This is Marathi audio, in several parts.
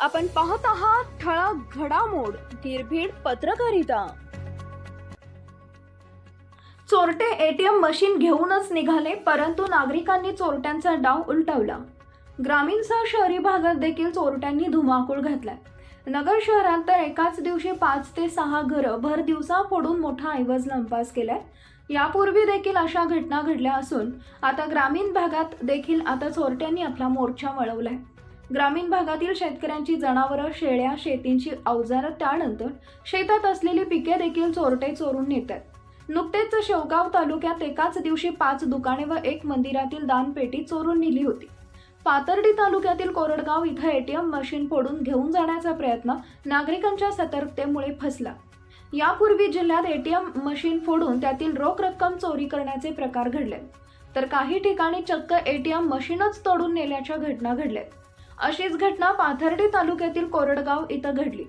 आपण पाहत आहात ठळक घडामोड निर्भीड पत्रकारिता. चोरटे एटीएम मशीन घेऊनच निघाले परंतु नागरिकांनी चोरट्यांचा डाव उलटवला. ग्रामीणसह शहरी भागात देखील चोरट्यांनी धुमाकूळ घातलाय. नगर शहरात तर एकाच दिवशी पाच ते सहा घरं भर दिवसा फोडून मोठा ऐवज लंपास केलाय. यापूर्वी देखील अशा घटना घडल्या असून आता ग्रामीण भागात देखील आता चोरट्यांनी आपला मोर्चा वळवलाय. ग्रामीण भागातील शेतकऱ्यांची जनावरं शेळ्या शेतींची अवजारं त्यानंतर शेतात असलेली पिके देखील चोरटे चोरून नेतात. नुकतेच शेवगाव तालुक्यात एकाच दिवशी पाच दुकाने व एक मंदिरातील दानपेटी चोरून नेली होती. पातर्डी तालुक्यातील कोरडगाव इथं एटीएम मशीन फोडून घेऊन जाण्याचा प्रयत्न नागरिकांच्या सतर्कतेमुळे फसला. यापूर्वी जिल्ह्यात एटीएम मशीन फोडून त्यातील रोख रक्कम चोरी करण्याचे प्रकार घडले. तर काही ठिकाणी चक्क एटीएम मशीनच तोडून नेल्याच्या घटना घडल्यात. अशीच घटना पाथर्डी तालुक्यातील कोरडगाव इथं घडली.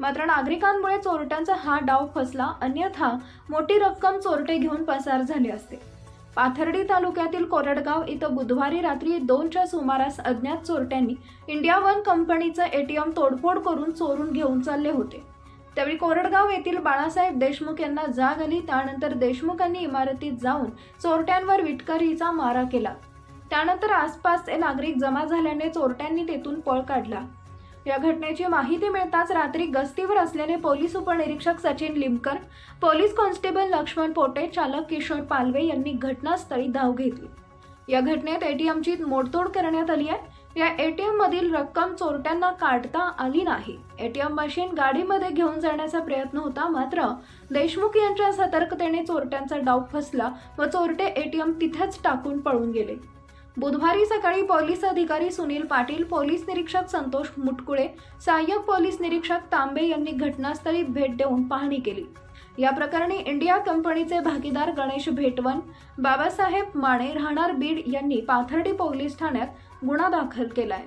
मात्र नागरिकांमुळे चोरट्यांचा हा डाव फसला अन्यथा मोठी रक्कम चोरटे घेऊन पसार झाले असते. पाथर्डी तालुक्यातील कोरडगाव इथं बुधवारी रात्री दोनच्या सुमारास अज्ञात चोरट्यांनी इंडिया वन कंपनीचं एटीएम तोडफोड करून चोरून घेऊन चालले होते. त्यावेळी कोरडगाव येथील बाळासाहेब देशमुख यांना जाग आली त्यानंतर देशमुखांनी इमारतीत जाऊन चोरट्यांवर विटकरीचा मारा केला. त्यानंतर आसपासचे नागरिक जमा झाल्याने चोरट्यांनी तेथून पळ काढला. या घटनेची माहिती मिळताच रात्री गस्तीवर असलेले पोलीस उपनिरीक्षक सचिन लिमकर पोलीस कॉन्स्टेबल लक्ष्मण पोटे चालक किशोर पालवे यांनी घटनास्थळी धाव घेतली. या घटनेत एटीएमची मोडतोड करण्यात आली आहे. या एटीएम मधील रक्कम चोरट्यांना काढता आली नाही. एटीएम मशीन गाडीमध्ये घेऊन जाण्याचा प्रयत्न होता मात्र देशमुख यांच्या सतर्कतेने चोरट्यांचा डाव फसला व चोरटे एटीएम तिथेच टाकून पळून गेले. बुधवारी सकाळी पोलीस अधिकारी सुनील पाटील पोलीस निरीक्षक संतोष मुटकुळे सहाय्यक पोलीस निरीक्षक तांबे यांनी घटनास्थळी भेट देऊन पाहणी केली. या प्रकरणी इंडिया कंपनीचे भागीदार गणेश भेटवन बाबासाहेब माने राहणार बीड यांनी पाथर्डी पोलीस ठाण्यात गुन्हा दाखल केला आहे